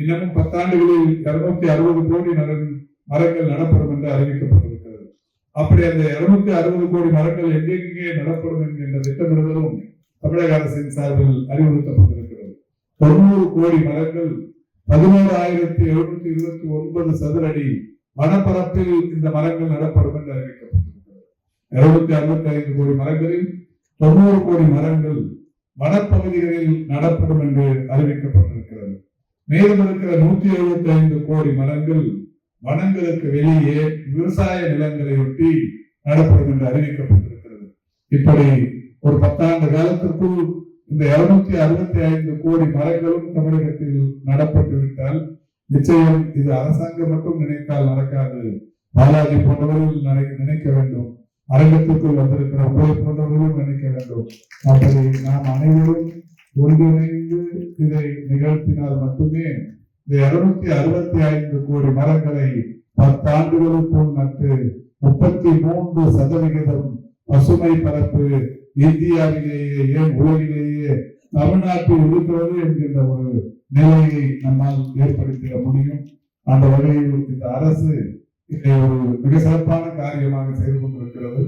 இன்னமும் பத்தாண்டுகளில் இருநூத்தி அறுபது கோடி மரங்கள் மரங்கள் நடப்படும் என்று அறிவிக்கப்பட்டிருக்கிறது. அப்படி அந்த இருநூத்தி அறுபது கோடி மரங்கள் எங்கெங்கே நடப்படும் என்கின்ற திட்டமிடுதலும் தமிழக அரசின் சார்பில் அறிவுறுத்தப்பட்டிருக்கிறது. தொண்ணூறு கோடி மரங்கள் பதினோரு ஆயிரத்தி எழுநூத்தி இருபத்தி ஒன்பது சதுர அடி வனப்பரப்பில் இந்த மரங்கள் நடப்படும் என்று அறிவிக்கப்பட்டிருக்கிறது. இருநூத்தி அறுபத்தி ஐந்து கோடி மரங்களில் தொண்ணூறு கோடி மரங்கள் வனப்பகுதிகளில் நடப்படும் என்று அறிவிக்கப்பட்டிருக்கிறது. மேலும் இருக்கிற நூத்தி எழுபத்தி ஐந்து கோடி மரங்கள் வனங்களுக்கு வெளியே விவசாய நிலங்களை ஒட்டி நடப்படும் என்று அறிவிக்கப்பட்டிருக்கிறது. இப்படி ஒரு பத்தாண்டு காலத்திற்குள் இந்த இருநூத்தி அறுபத்தி ஐந்து கோடி மரங்களும் தமிழகத்தில் நடப்பட்டு விட்டால் நிச்சயம் இது அரசாங்கம் மட்டும் நினைத்தால் நடக்காது. பாலாஜி போன்றவர்கள் நினைக்க வேண்டும். அரங்கத்திற்குள் வந்திருக்கிற உங்களை போன்றவர்களும் நினைக்க வேண்டும். அப்படி நாம் அனைவரும் ஒன்றிணைந்து இதை நிகழ்த்தினால் மட்டுமே இந்த இருநூத்தி அறுபத்தி ஐந்து கோடி மரங்களை பத்தாண்டுகளுக்குள் நட்டு முப்பத்தி மூன்று சதவிகிதம் பசுமை பரப்பு இந்தியாவிலேயே ஏன் உலகிலேயே தமிழ்நாட்டில் இருக்கிறது என்கின்ற ஒரு நிலையை நம்மால் ஏற்படுத்திட முடியும். அந்த வகையில் இந்த அரசு இதை ஒரு மிக சிறப்பான காரியமாக செய்து கொண்டிருக்கிறது.